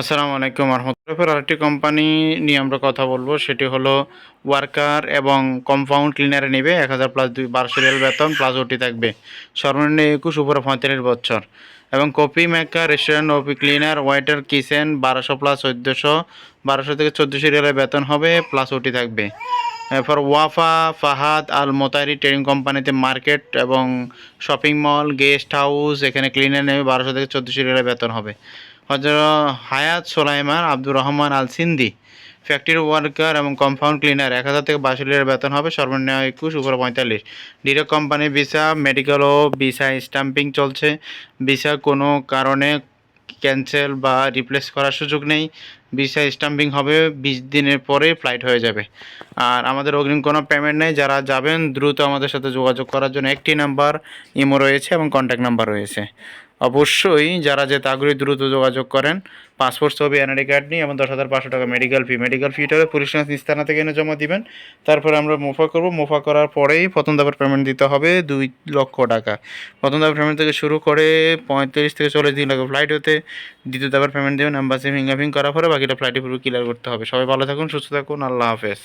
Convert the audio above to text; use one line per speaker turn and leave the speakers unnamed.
আসসালামু আলাইকুম রহমতুল্লাহ। আরেকটি কোম্পানি নিয়ে আমরা কথা বলব, সেটি হলো ওয়ার্কার এবং কম্পাউন্ড ক্লিনারে নেবে এক হাজার প্লাস দুই বারোশো রিয়াল বেতন প্লাস ওটি থাকবে। সর্বনিম্ন একুশ, উপরে পঁয়তাল্লিশ বছর। এবং কপি মেকার রেস্টুরেন্ট ওপি ক্লিনার ওয়াইটার কিচেন বারোশো প্লাস চোদ্দোশো, বারোশো থেকে চোদ্দোশো রিয়ালের বেতন হবে প্লাস ওটি থাকবে। এরপর Wafa, Fahad, Al Motari trading কোম্পানিতে মার্কেট এবং শপিং মল গেস্ট হাউস এখানে ক্লিনার নেবে বারোশো থেকে চোদ্দোশো রিয়ালের বেতন হবে। Hajar Hayat Sulaiman Abdur Rahman Al Sindi factory worker এবং কম্পাউন্ড ক্লিনার এক হাজার থেকে বাষট্টি লিটার বেতন হবে, সর্বনিম্ন একুশ, উপরে পঁয়তাল্লিশ। ডিরেক্ট কোম্পানি ভিসা মেডিকেল ও ভিসা স্ট্যাম্পিং চলছে। ভিসা কোনো কারণে ক্যান্সেল বা রিপ্লেস করার সুযোগ নেই। ভিসা স্ট্যাম্পিং হবে বিশ দিনের পরে ফ্লাইট হয়ে যাবে। আর আমাদের অগ্রিম কোনো পেমেন্ট নেই। যারা যাবেন, দ্রুত আমাদের সাথে যোগাযোগ করার জন্য একটি নাম্বার ইমো রয়েছে এবং কন্ট্যাক্ট নাম্বার রয়েছে। অবশ্যই যারা যেতে আগ্রহী, দ্রুত যোগাযোগ করেন। পাসপোর্ট, ছবি এনআইডি কার্ড নিয়ে এবং দশ হাজার পাঁচশো টাকা মেডিকেল ফি মেডিকেল ফিটা হবে পুলিশ নিস্তানা থেকে এনে জমা দিবেন। তারপরে আমরা মুফা করব। মুফা করার পরেই প্রথম দাবার পেমেন্ট দিতে হবে দুই লক্ষ টাকা। প্রথম দাবার পেমেন্ট থেকে শুরু করে পঁয়ত্রিশ থেকে চল্লিশ দিন লাগে ফ্লাইট হতে। দ্বিতীয় দাবার পেমেন্ট দেবেন অ্যাম্বাসি ফিঙ্গারপ্রিন্ট করার পরে বাকিটা ফ্লাইটে পুরো ক্লিয়ার করতে হবে। সবাই ভালো থাকুন, সুস্থ থাকুন। আল্লাহ হাফেজ।